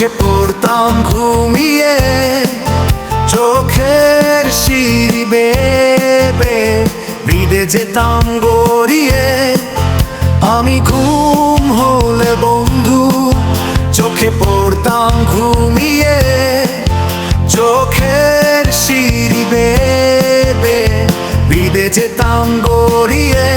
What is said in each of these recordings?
চোখে পড়তাম ঘুমিয়ে, চোখের সিঁড়ি বেবে বিদে যেতাম গড়িয়ে। আমি ঘুম হলে বন্ধু, চোখে পড়তাম ঘুমিয়ে, চোখের সিঁড়ি বেবে বিদে যেতাম গড়িয়ে।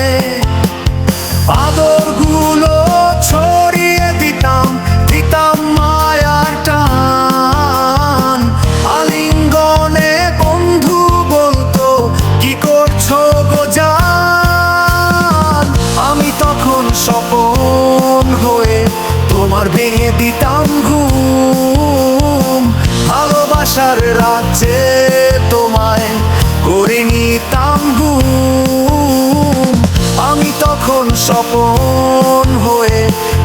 ভালোবাসার রাজ্যে তোমায় করে নিতাম আমি তখন স্বপন হয়ে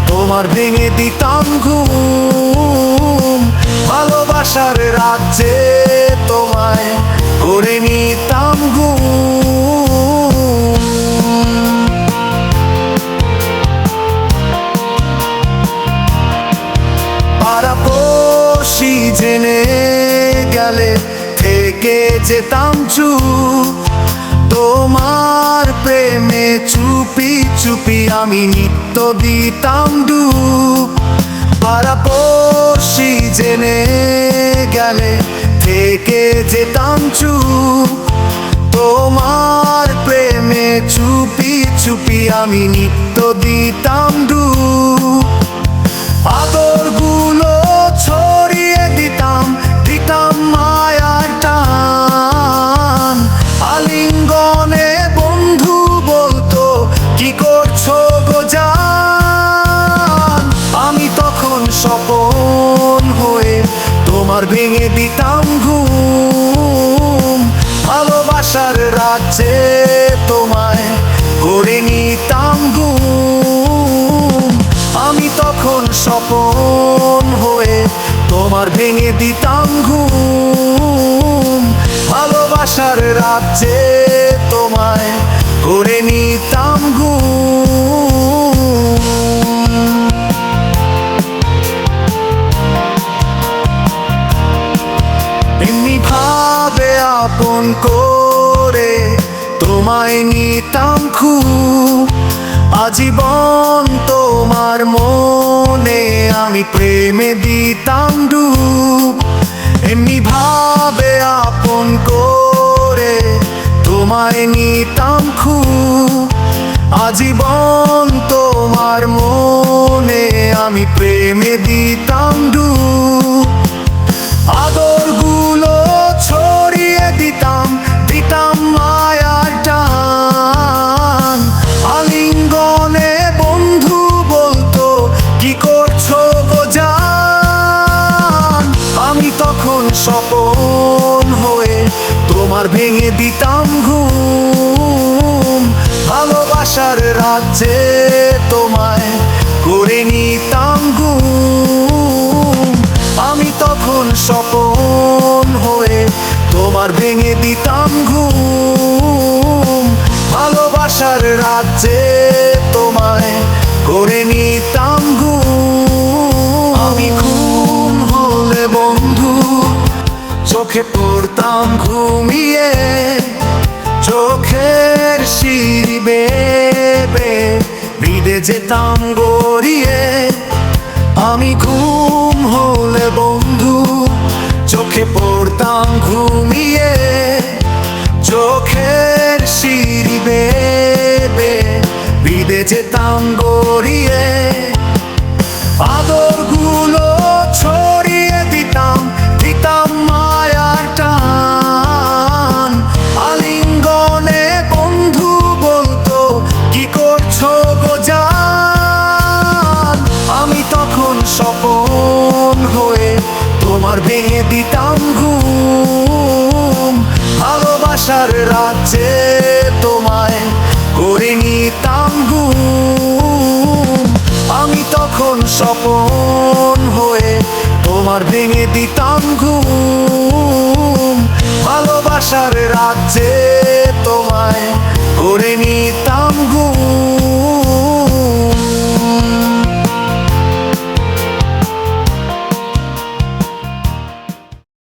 তোমার ভেঙে দিতাম ঘুম। ভালোবাসার রাজ্যে তোমায় করে নিতাম ঘুম। যেতাম চুপ। তোমার প্রেমে চুপি চুপি আমি নিত্য দিতাম ডুব। পাড়াপড়শি জেনে গেলে থেকে যেতাম চুপ। তোমার প্রেমে চুপি চুপি আমি নিত্য দিতাম ডুব। আদরগুলো ছড়িয়ে তোমার ভেঙে দিতাম ঘুম। ভালোবাসার রাজ্যে তোমায় করে নিতাম ঘুম। আমি তখন স্বপন হয়ে তোমার ভেঙে দিতাম ঘুম। ভালোবাসার রাজ্যে তোমায় করে নিতাম ঘুম। করে তোমায় নিতাম খুব। আজীবন তোমার মনে আমি প্রেমে দিতাম ডুব। এমনি ভাবে আপন করে তোমায় নিতাম খুব। আজীবন তোমার মনে আমি প্রেমে দিতাম স্বপন হয়ে তোমার ভেঙে দিতাম ঘুম। ভালোবাসার রাজ্যে তোমায় করে নিতাম ঘুম। আমি তখন স্বপন হয়ে তোমার ভেঙে দিতাম ঘুম। ভালোবাসার রাজ্যে তোমায় করে নিতাম ঘুম। চোখে পড়তাম ঘুমিয়ে, চোখের সিঁড়ি বেবে বিদে যেতাম গড়িয়ে। আমি ঘুম হলে বন্ধু, চোখে পড়তাম ঘুমিয়ে তোমার ভেঙে দিতাম ঘুম। ভালোবাসার রাজ্যে তোমায় করে নিতাম ঘুম। আমি তখন স্বপন হয়ে তোমার ভেঙে দিতাম ঘুম। ভালোবাসার রাজ্যে তোমায় করে নিতাম